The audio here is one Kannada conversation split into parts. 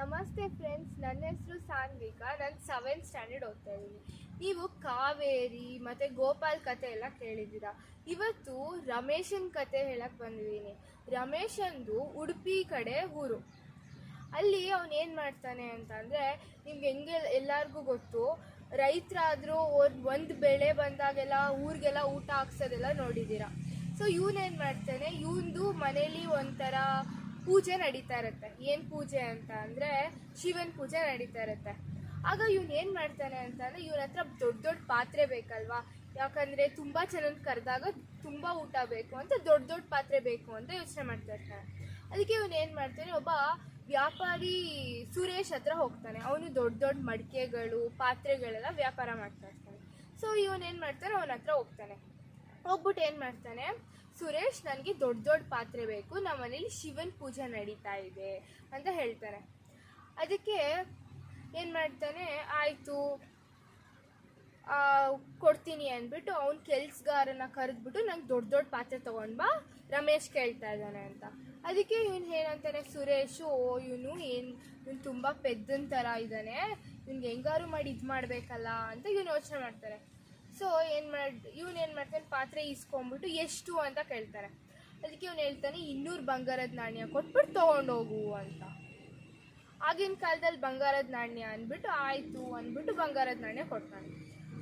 ನಮಸ್ತೆ ಫ್ರೆಂಡ್ಸ್ ನನ್ನ ಹೆಸರು ಸಾನ್ವಿಕಾ. ನಾನು ಸೆವೆಂತ್ ಸ್ಟ್ಯಾಂಡರ್ಡ್ ಓದ್ತಾ ಇದ್ದೀನಿ. ನೀವು ಕಾವೇರಿ, ಮತ್ತು ಗೋಪಾಲ್ ಕತೆ ಎಲ್ಲ ಕೇಳಿದ್ದೀರಾ? ಇವತ್ತು ರಮೇಶನ್ ಕತೆ ಹೇಳಕ್ಕೆ ಬಂದಿದ್ದೀನಿ. ರಮೇಶಂದು ಉಡುಪಿ ಕಡೆ ಊರು. ಅಲ್ಲಿ ಅವನು ಏನು ಮಾಡ್ತಾನೆ ಅಂತ ಅಂದರೆ ನಿಮ್ಗೆ ಹೆಂಗೆ ಎಲ್ಲರಿಗೂ ಗೊತ್ತು, ರೈತರಾದರೂ ಒಂದು ಬೆಳೆ ಬಂದಾಗೆಲ್ಲ ಊರಿಗೆಲ್ಲ ಊಟ ಹಾಕ್ಸೋದೆಲ್ಲ ನೋಡಿದ್ದೀರಾ? ಸೊ ಇವನೇನು ಮಾಡ್ತಾನೆ, ಇವನದು ಮನೇಲಿ ಒಂಥರ ಪೂಜೆ ನಡೀತಾ ಇರುತ್ತೆ. ಏನು ಪೂಜೆ ಅಂತ ಅಂದರೆ ಶಿವನ ಪೂಜೆ ನಡೀತಾ ಇರುತ್ತೆ. ಆಗ ಇವನು ಏನು ಮಾಡ್ತಾನೆ ಅಂತಂದರೆ ಇವನ ಹತ್ರ ದೊಡ್ಡ ದೊಡ್ಡ ಪಾತ್ರೆ ಬೇಕಲ್ವಾ? ಯಾಕಂದರೆ ತುಂಬ ಜನನ ಕರೆದಾಗ ತುಂಬ ಊಟ ಬೇಕು ಅಂತ ದೊಡ್ಡ ದೊಡ್ಡ ಪಾತ್ರೆ ಬೇಕು ಅಂತ ಯೋಚನೆ ಮಾಡ್ತಾ ಇರ್ತಾನೆ. ಅದಕ್ಕೆ ಇವನು ಏನು ಮಾಡ್ತಾನೆ, ಒಬ್ಬ ವ್ಯಾಪಾರಿ ಸುರೇಶ್ ಹತ್ರ ಹೋಗ್ತಾನೆ. ಅವನು ದೊಡ್ಡ ದೊಡ್ಡ ಮಡಿಕೆಗಳು, ಪಾತ್ರೆಗಳೆಲ್ಲ ವ್ಯಾಪಾರ ಮಾಡ್ತಾ ಇರ್ತಾನೆ. ಸೊ ಇವನು ಏನು ಮಾಡ್ತಾನೆ, ಅವನ ಹತ್ರ ಹೋಗ್ತಾನೆ. ಹೋಗ್ಬಿಟ್ಟು ಏನು ಮಾಡ್ತಾನೆ ಸುರೇಶ್ ನನಗೆ ದೊಡ್ಡ ದೊಡ್ಡ ಪಾತ್ರೆ ಬೇಕು ನಮ್ಮ ಮನೇಲಿ ಶಿವನ ಪೂಜೆ ನಡೀತಾ ಇದೆ ಅಂತ ಹೇಳ್ತಾನೆ ಅದಕ್ಕೆ ಏನು ಮಾಡ್ತಾನೆ, ಆಯಿತು ಕೊಡ್ತೀನಿ ಅಂದ್ಬಿಟ್ಟು ಅವ್ನ ಕೆಲ್ಸಗಾರನ ಕರೆದ್ಬಿಟ್ಟು ನಂಗೆ ದೊಡ್ಡ ದೊಡ್ಡ ಪಾತ್ರೆ ಬಾ, ರಮೇಶ್ ಕೇಳ್ತಾ ಇದ್ದಾನೆ ಅಂತ. ಅದಕ್ಕೆ ಇವನು ಏನಂತಾನೆ, ಸುರೇಶು ಓ ಇವನು ಏನು, ಇವನು ತುಂಬ ಪೆದ್ದನ್ ಥರ ಇದ್ದಾನೆ, ಇವ್ನಿಗೆ ಹೆಂಗಾರು ಮಾಡಿ ಇದು ಮಾಡಬೇಕಲ್ಲ ಅಂತ ಇವನು ಯೋಚನೆ ಮಾಡ್ತಾನೆ ಸೊ, ಏನು ಮಾಡಿ ಇವನು ಏನು ಮಾಡ್ತಾನೆ, ಪಾತ್ರೆ ಇಸ್ಕೊಂಬಿಟ್ಟು ಎಷ್ಟು ಅಂತ ಕೇಳ್ತಾರೆ. ಅದಕ್ಕೆ ಇವನು ಹೇಳ್ತಾನೆ, ಇನ್ನೂರು ಬಂಗಾರದ ನಾಣ್ಯ ಕೊಟ್ಬಿಟ್ಟು ತೊಗೊಂಡೋಗು ಅಂತ. ಆಗಿನ ಕಾಲದಲ್ಲಿ ಬಂಗಾರದ ನಾಣ್ಯ ಅಂದ್ಬಿಟ್ಟು ಆಯಿತು ಅಂದ್ಬಿಟ್ಟು ಬಂಗಾರದ ನಾಣ್ಯ ಕೊಡ್ತಾನೆ.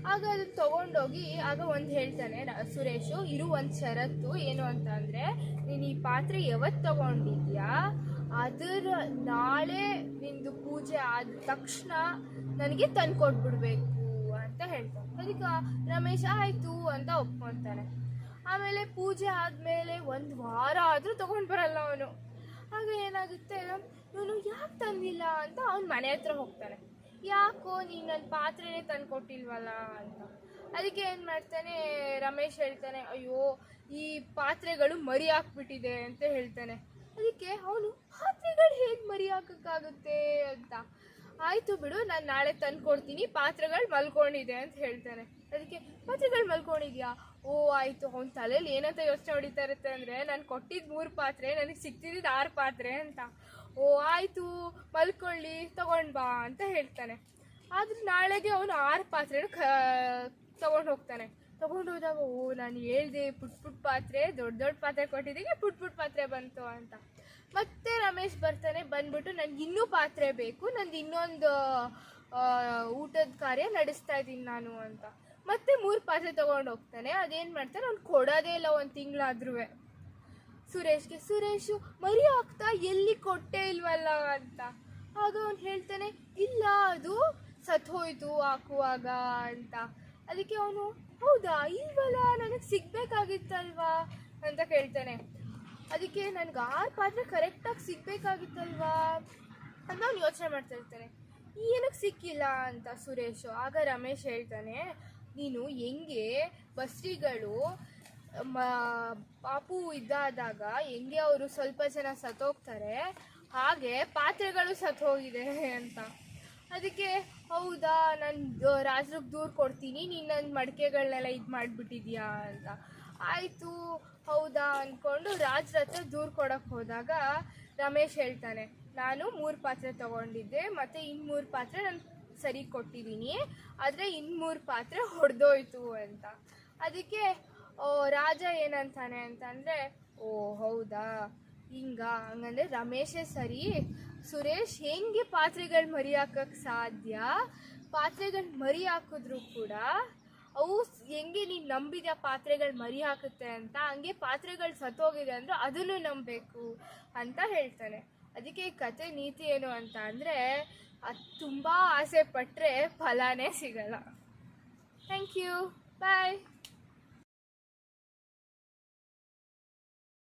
ಆಗ ಅದನ್ನ ತೊಗೊಂಡೋಗಿ, ಆಗ ಒಂದು ಹೇಳ್ತಾನೆ ಸುರೇಶು, ಇರು ಒಂದು ಷರತ್ತು, ಏನು ಅಂತ ಅಂದರೆ, ನೀನು ಈ ಪಾತ್ರೆ ಯಾವತ್ತು ತಗೊಂಡಿದ್ಯಾ? ಅದರ ನಾಳೆ ನಿಂದು ಪೂಜೆ ಆದ ತಕ್ಷಣ ನನಗೆ ತಂದ್ಕೊಟ್ಬಿಡ್ಬೇಕು. ಅಂತ ಹೇಳ್ತಾನೆ ಅದಕ್ಕೆ ರಮೇಶ ಆಯಿತು ಅಂತ ಒಪ್ಕೊತಾನೆ ಆಮೇಲೆ ಪೂಜೆ ಆದಮೇಲೆ ಒಂದು ವಾರ ಆದರೂ ತೊಗೊಂಡು ಬರಲ್ಲ ಅವನು. ಆಗ ಏನಾಗುತ್ತೆ? ಇವನು ಯಾಕೆ ತಂದಿಲ್ಲ ಅಂತ ಅವನು ಮನೆ ಹತ್ರ ಹೋಗ್ತಾನೆ. ಯಾಕೋ ನೀನು ನನ್ನ ಪಾತ್ರೆನೇ ತಂದು ಕೊಟ್ಟಿಲ್ವಲ್ಲ ಅಂತ. ಅದಕ್ಕೆ ಏನು ಮಾಡ್ತಾನೆ? ರಮೇಶ್ ಹೇಳ್ತಾನೆ, ಅಯ್ಯೋ, ಈ ಪಾತ್ರೆಗಳು ಮರಿ ಹಾಕ್ಬಿಟ್ಟಿದೆ ಅಂತ ಹೇಳ್ತಾನೆ. ಅದಕ್ಕೆ ಅವನು ಪಾತ್ರೆಗಳು ಹೇಗೆ ಮರಿ ಹಾಕೋಕ್ಕಾಗುತ್ತೆ ಅಂತ. ಆಯಿತು ಬಿಡು, ನಾನು ನಾಳೆ ತಂದು ಕೊಡ್ತೀನಿ. ಪಾತ್ರೆಗಳು ಮಲ್ಕೊಂಡಿದೆ ಅಂತ ಹೇಳ್ತಾನೆ ಅದಕ್ಕೆ, ಪಾತ್ರೆಗಳು ಮಲ್ಕೊಂಡಿದ್ಯಾ? ಓ, ಆಯಿತು. ಅವ್ನ ತಲೆಯಲ್ಲಿ ಏನಂತ ಯೋಚನೆ ಹೊಡಿತಾ ಇರುತ್ತೆ ಅಂದರೆ, ನಾನು ಕೊಟ್ಟಿದ್ದ ಮೂರು ಪಾತ್ರೆ, ನನಗೆ ಸಿಕ್ತಿದ್ದು ಆರು ಪಾತ್ರೆ ಅಂತ. ಓ, ಆಯಿತು. ಮಲ್ಕೊಳ್ಳಿ, ತಗೊಂಡು ಬಾ ಅಂತ ಹೇಳ್ತಾನೆ. ಆದ್ರೆ ನಾಳೆಗೆ ಅವನು ಆರು ಪಾತ್ರೆನ ಕ, ತಗೊಂಡು ಹೋಗ್ತಾನೆ. ತಗೊಂಡು ಹೋದಾಗ, ಓ, ನಾನು ಹೇಳ್ದೆ, ಪುಟ್ ಪುಟ್ ಪಾತ್ರೆ, ದೊಡ್ಡ ದೊಡ್ಡ ಪಾತ್ರೆ ಕೊಟ್ಟಿದ್ದಕ್ಕೆ ಪುಟ್ ಪುಟ್ ಪಾತ್ರೆ ಬಂತು ಅಂತ. ಮತ್ತೆ ರಮೇಶ್ ಬರ್ತಾನೆ ಬಂದ್ಬಿಟ್ಟು ನನ್ಗೆ ಇನ್ನೂ ಪಾತ್ರೆ ಬೇಕು, ನಂದು ಇನ್ನೊಂದು ಊಟದ ಕಾರ್ಯ ನಡೆಸ್ತಾ ಇದ್ದೀನಿ ನಾನು ಅಂತ. ಮತ್ತೆ ಮೂರು ಪಾತ್ರೆ ತಗೊಂಡು ಹೋಗ್ತಾನೆ, ಅದೇನು ಮಾಡ್ತಾನೆ, ಅವ್ನು ಕೊಡೋದೇ ಇಲ್ಲ ಒಂದು ತಿಂಗಳಾದ್ರೂ ಸುರೇಶ್ಗೆ, ಸುರೇಶು, ಮರಿ ಹಾಕ್ತಾ ಎಲ್ಲಿ ಕೊಟ್ಟೆ ಇಲ್ವಲ್ಲ ಅಂತ. ಆಗ ಅವನು ಹೇಳ್ತಾನೆ, ಇಲ್ಲ, ಅದು ಸತ್ ಹೋಯ್ತು ಹಾಕುವಾಗ ಅಂತ. ಅದಕ್ಕೆ ಅವನು, ಹೌದಾ, ಇಲ್ವಲ್ಲ, ನನಗೆ ಸಿಗ್ಬೇಕಾಗಿತ್ತಲ್ವಾ? ಅಂತ ಕೇಳ್ತಾನೆ. ಅದಕ್ಕೆ ನನಗೆ ಆ ಪಾತ್ರೆ ಕರೆಕ್ಟಾಗಿ ಸಿಗ್ಬೇಕಾಗಿತ್ತಲ್ವಾ ಅಂತ ಅವ್ನು ಯೋಚನೆ ಮಾಡ್ತಾ ಇರ್ತಾನೆ. ಏನಕ್ಕೆ ಸಿಕ್ಕಿಲ್ಲ? ಅಂತ ಸುರೇಶು. ಆಗ ರಮೇಶ್ ಹೇಳ್ತಾನೆ, ನೀನು ಹೆಂಗೆ ಬಸ್ರಿಗಳು ಮ, ಪಾಪು ಇದ್ದಾದಾಗ ಹೆಂಗೆ ಅವರು ಸ್ವಲ್ಪ ಜನ ಸತ್ತೋಗ್ತಾರೆ, ಹಾಗೆ ಪಾತ್ರೆಗಳು ಸತ್ತೋಗಿದೆ ಅಂತ. ಅದಕ್ಕೆ, ಹೌದಾ, ನಾನು ರಾಜ್ರಿಗೆ ದೂರ ಕೊಡ್ತೀನಿ, ನೀನು ನನ್ನ ಮಡಿಕೆಗಳನ್ನೆಲ್ಲ ಇದು ಮಾಡಿಬಿಟ್ಟಿದ್ಯಾ ಅಂತ. ಆಯಿತು ಹೌದಾ ಅಂದ್ಕೊಂಡು ರಾಜ್ರ ಹತ್ರ ದೂರ ಕೊಡೋಕ್ಕೆ ಹೋದಾಗ ರಮೇಶ್ ಹೇಳ್ತಾನೆ ನಾನು ಮೂರು ಪಾತ್ರೆ ತಗೊಂಡಿದ್ದೆ ಮತ್ತು ಇನ್ನು ಮೂರು ಪಾತ್ರೆ ನಾನು ಸರಿ ಕೊಟ್ಟಿದ್ದೀನಿ ಆದರೆ ಇನ್ನು ಮೂರು ಪಾತ್ರೆ ಹೊಡೆದೋಯ್ತು ಅಂತ. ಅದಕ್ಕೆ ಓ, ರಾಜ ಏನಂತಾನೆ ಅಂತಂದರೆ ಓ ಹೌದಾ ಹಿಂಗ ಹಂಗಂದ್ರೆ ರಮೇಶೇ ಸರಿ ಸುರೇಶ್ ಹೆಂಗೆ ಪಾತ್ರೆಗಳು ಮರಿ ಸಾಧ್ಯ? ಪಾತ್ರೆಗಳು ಮರಿ ಹಾಕಿದ್ರು ಕೂಡ ಅವು ಹೆಂಗೆ ನೀನು ನಂಬಿದ ಪಾತ್ರೆಗಳು ಮರಿ ಹಾಕುತ್ತೆ ಅಂತ, ಹಂಗೆ ಪಾತ್ರೆಗಳು ಸತ್ತೋಗಿದೆ ಅಂದ್ರೆ ಅದನ್ನು ನಂಬಬೇಕು ಅಂತ ಹೇಳ್ತಾನೆ. ಅದಕ್ಕೆ ಕತೆ ನೀತಿ ಏನು ಅಂತ ಅಂದರೆ, ಅದು ತುಂಬ ಆಸೆ ಪಟ್ಟರೆ ಫಲಾನೇ ಸಿಗಲ್ಲ. Thank you bye